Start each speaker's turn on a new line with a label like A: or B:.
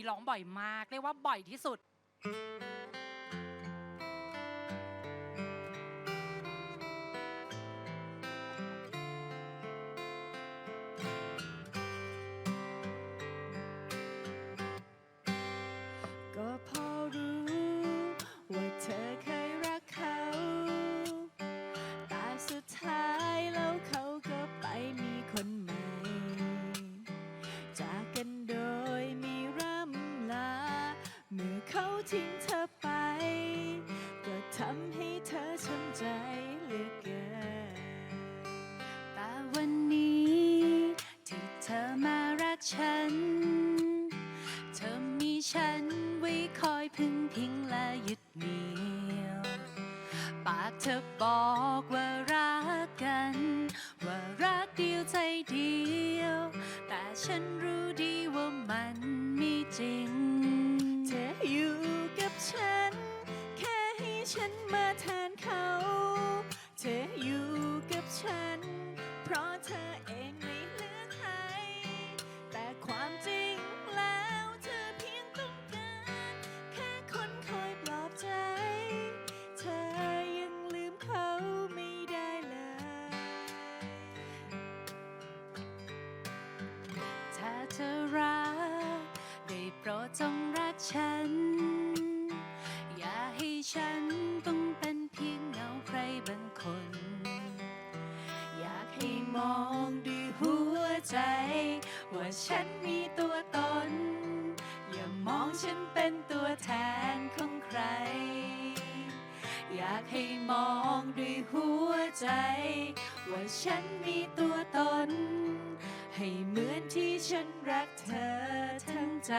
A: นี้ร้องบ่อยมาก เรียกว่าบ่อยที่สุด
B: รักฉัน เธอมีฉันไว้คอยพึ่งพิงและยึดเหนี่ยว ปากเธอบอกว่ารักกัน ว่ารักเดียวใจเดียว แต่ฉันรู้ดีว่ามันไม่จริง ฉัน อย่าให้ฉันต้องเป็นเพียงเงาใครบางคน อยากให้มองด้วยหัวใจ ว่าฉันมีตัวตน อย่ามองฉันเป็นตัวแทนของใคร อยากให้มองด้วยหัวใจ ว่าฉันมีตัวตนให้เหมือนที่ฉันรักเธอทั้งใจ